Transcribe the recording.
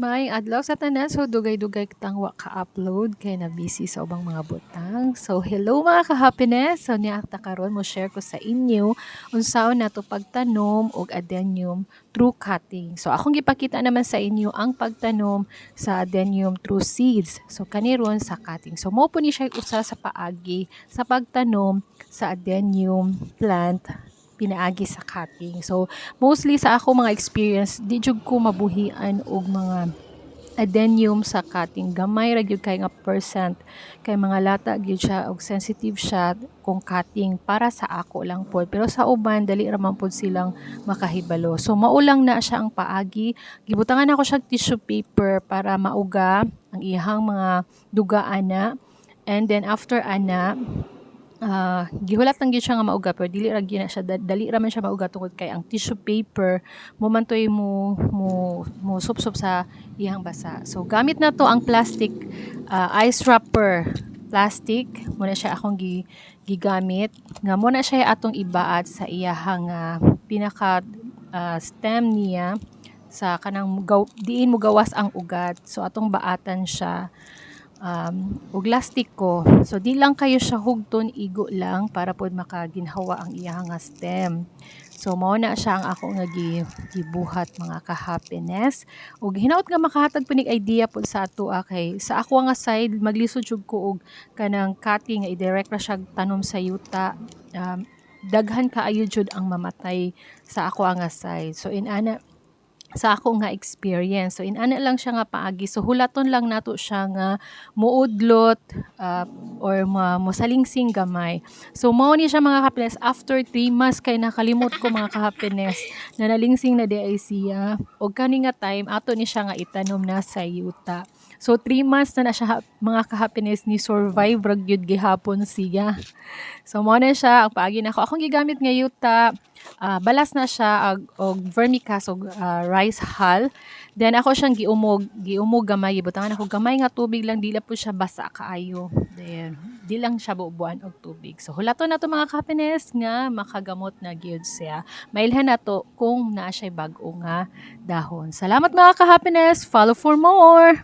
May adlaw sa tanan so dugay-dugay kitang wa ka-upload kay na busy sa ubang mga butang. So hello mga ka-happiness. So niya ta karon mo share ko sa inyo unsaon nato pagtanom og adenium through cutting. So akong gipakita naman sa inyo ang pagtanom sa adenium through seeds. So kaniron sa cutting. So mo po ni siya usa sa paagi sa pagtanom sa adenium plant pinaagi sa cutting. So, mostly sa ako mga experience, di jud ko mabuhian og mga adenium sa cutting. Gamay ra gyud kay nga percent kay mga lata gyud siya og sensitive siya kung cutting para sa ako lang po. Pero sa uban dali ra man pod silang makahibalo. So maulang na siya ang paagi. Gibutangan ako siya tissue paper para mauga ang ihang mga dugaan na. And then after ana, ah, gihulat lang gyud siya nga mauga pero dili ra gyud siya da- dali ra man siya mauga tungod kay ang tissue paper mo man toy mo mo mo sup-sup sa iyang basa. So gamit na to ang plastic ah, ice wrapper plastic mo na siya akong gi, gigamit nga mo na siya atong ibaat sa iyahang ah, pinaka ah, stem niya sa kanang diin mo gawas ang ugat. So atong baatan siya um, ug lastik ko. So di lang kayo siya hugton igo lang para pod makaginhawa ang iyang stem. So mao na siya ang ako nga gi, gibuhat mga ka-happiness. Ug hinaut nga makahatag punig idea pod sa ato ah, kay sa ako nga side maglisod jud ko og kanang cutting nga i-direct ra siya tanom sa yuta. Um, daghan kaayo jud ang mamatay sa ako nga side. So in ana sa ako nga experience. So inana lang siya nga paagi. So hulaton lang nato siya nga muudlot uh, or ma mosalingsing gamay. So mao ni siya mga happiness after 3 months kay nakalimot ko mga ka-happiness na nalingsing na di siya. Og kani nga time ato ni siya nga itanom na sa yuta. So 3 months na na siya mga ka-happiness ni survive rag gihapon siya. So mao na siya ang paagi nako. Akong gigamit nga yuta ah, balas na siya ag og vermicast og ah, rice hull. Then ako siyang giumog, giumog gamay, gibutangan ako gamay nga tubig lang dila po siya basa kaayo. Then di lang siya buubuan og tubig. So hulaton na to mga happiness nga makagamot na gyud siya. Mailhan na to kung naa siya bag-o nga dahon. Salamat mga ka-happiness. Follow for more.